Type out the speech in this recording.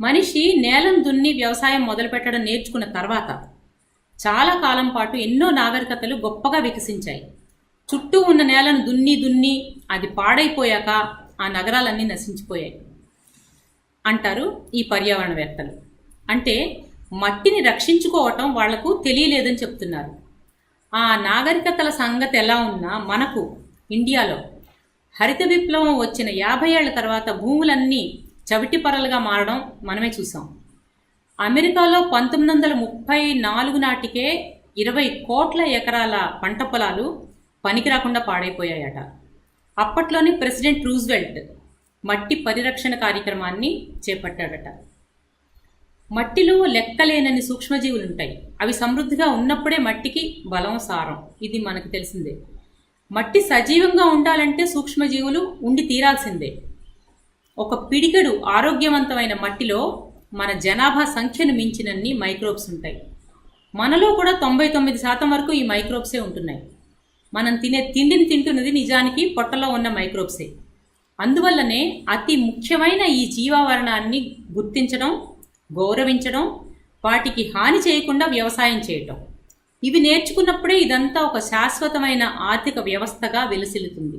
మనిషి నేలను దున్ని వ్యవసాయం మొదలుపెట్టడం నేర్చుకున్న తర్వాత చాలా కాలం పాటు ఎన్నో నాగరికతలు గొప్పగా వికసించాయి. చుట్టూ ఉన్న నేలను దున్ని దున్ని అది పాడైపోయాక ఆ నగరాలన్నీ నశించిపోయాయి. అంటారు ఈ పర్యావరణవేత్తలు. అంటే మట్టిని రక్షించుకోవటం వాళ్ళకు తెలియలేదని చెప్తున్నారు. ఆ నాగరికతల సంగతి ఎలా ఉన్నా మనకు ఇండియాలో హరిత విప్లవం వచ్చిన యాభై ఏళ్ళ తర్వాత భూములన్నీ చవిటి పరలుగా మారడం మనమే చూసాం. అమెరికాలో పంతొమ్మిది వందల ముప్పై నాలుగు నాటికే ఇరవై కోట్ల ఎకరాల పంట పొలాలు పనికి రాకుండా పాడైపోయాయట. అప్పట్లోని ప్రెసిడెంట్ రూజ్వెల్ట్ మట్టి పరిరక్షణ కార్యక్రమాన్ని చేపట్టాడట. మట్టిలో లెక్కలేనని సూక్ష్మజీవులు ఉంటాయి అవి సమృద్ధిగా ఉన్నప్పుడే మట్టికి బలం సారం. ఇది మనకు తెలిసిందే. మట్టి సజీవంగా ఉండాలంటే సూక్ష్మజీవులు ఉండి తీరాల్సిందే. ఒక పిడికెడు ఆరోగ్యవంతమైన మట్టిలో మన జనాభా సంఖ్యను మించినన్ని మైక్రోబ్స్ ఉంటాయి. మనలో కూడా తొంభై తొమ్మిది శాతం వరకు ఈ మైక్రోబ్సే ఉంటున్నాయి. మనం తినే తిండిని తింటున్నది నిజానికి పొట్టలో ఉన్న మైక్రోబ్సే. అందువల్లనే అతి ముఖ్యమైన ఈ జీవావరణాన్ని గుర్తించడం గౌరవించడం వాటికి హాని చేయకుండా వ్యవసాయం చేయటం. ఇవి నేర్చుకున్నప్పుడే ఇదంతా ఒక శాశ్వతమైన ఆర్థిక వ్యవస్థగా వెలసిల్లుతుంది.